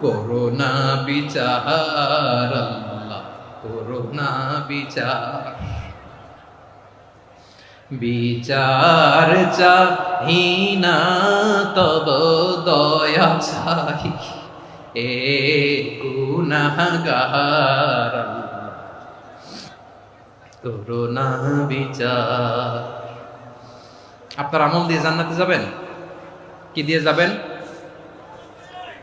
Corona বিচার, আল্লাহ, corona বিচার। বিচার চাহিনা, তব দয়া চাই, এ গুনাহগার করোনা বিচার। আপনার আমল দিয়ে জান্নাতে যাবেন? কি দিয়ে যাবেন?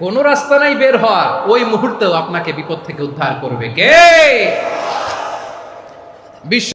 কোন রাস্তা নাই বের হওয়ার। ওই মুহূর্তেও আপনাকে বিপদ থেকে উদ্ধার করবে কে? বিশ্ব